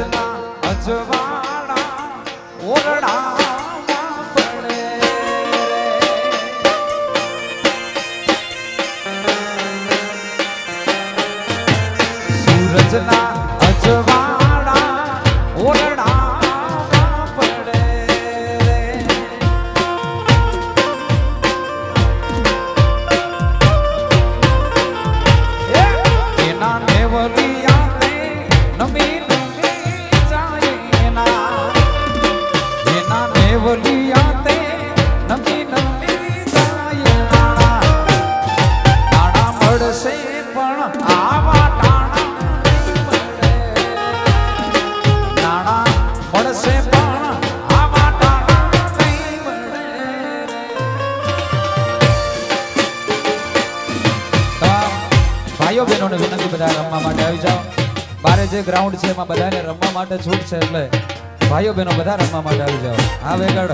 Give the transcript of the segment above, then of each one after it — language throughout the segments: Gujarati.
અજના અજવાડા ઓરડા. બધા રમવા માટે આવી જાઓ. બારે જે ગ્રાઉન્ડ છે એમાં બધાને રમવા માટે છૂટ છે એટલે ભાઈઓ બહેનો બધા રમવા માટે આવી જાઓ. આ વેગડ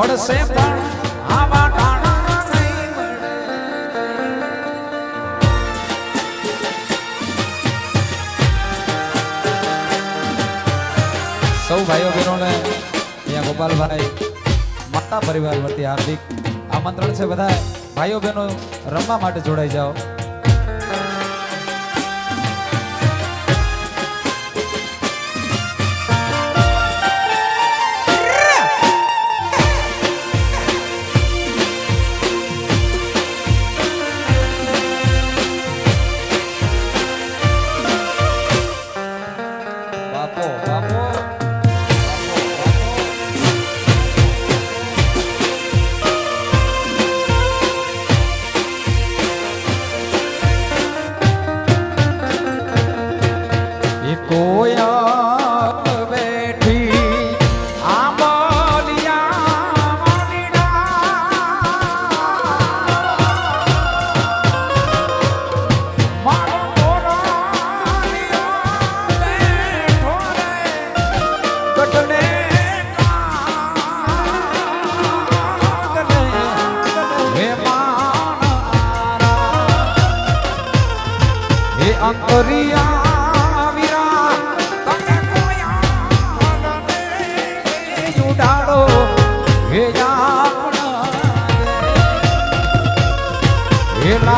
મળશે પણ આવા સૌ ભાઈઓ બહેનોને અહીંયા ગોપાલભાઈ, માતા પરિવાર વતી હાર્દિક આમંત્રણ છે. બધા ભાઈઓ બહેનો રમવા માટે જોડાઈ જાઓ.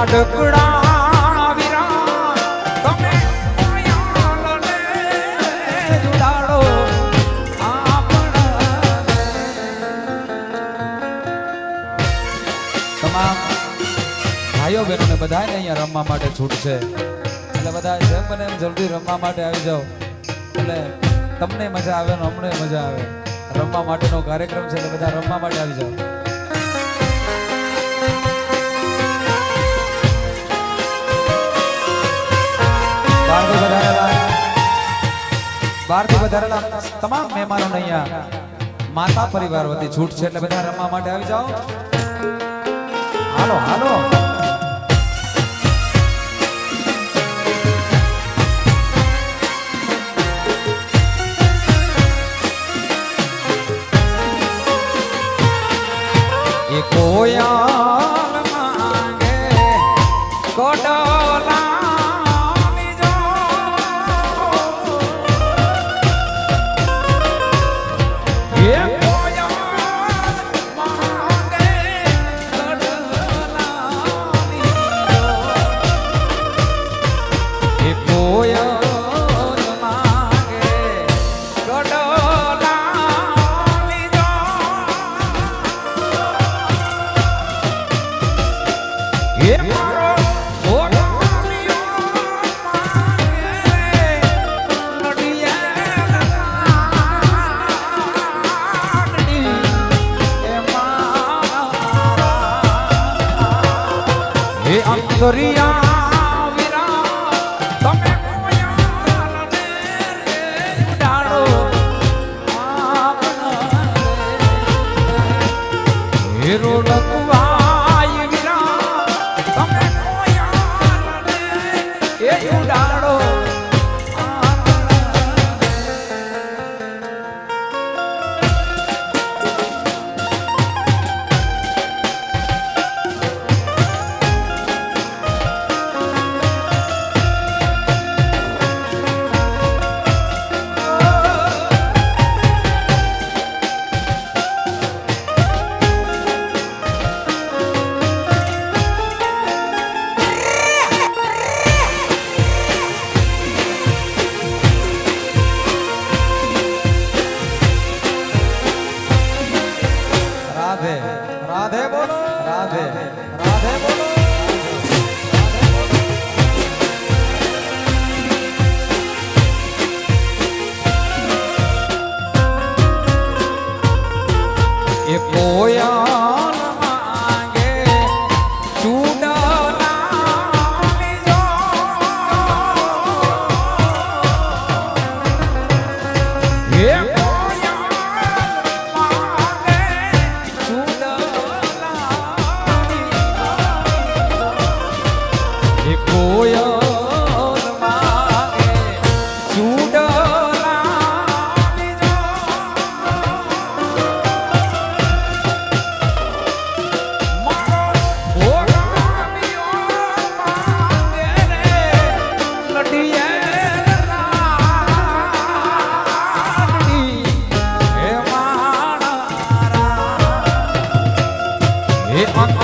લાડકડા વીરા તમે તમામ ભાઈઓ બહેનોને બધાને અહીંયા રમવા માટે છૂટ છે. એટલે બધા જેમ બને એમ જલ્દી રમવા માટે આવી જાઓ. એટલે તમને મજા આવે ને અમને મજા આવે. રમવા માટેનો કાર્યક્રમ છે એટલે બધા રમવા માટે આવી જાઓ. બહારથી વધારેલા તમામ મહેમાનોને અહીંયા માતા પરિવાર વતી છૂટ છે એટલે બધા રમવા માટે આવી જાઓ. હાલો હાલો. એ હે અંતરિયા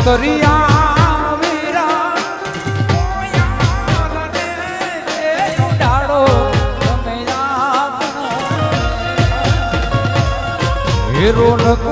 અંતરિયા વીરા. ઉડાડો તમે હેરો લગવા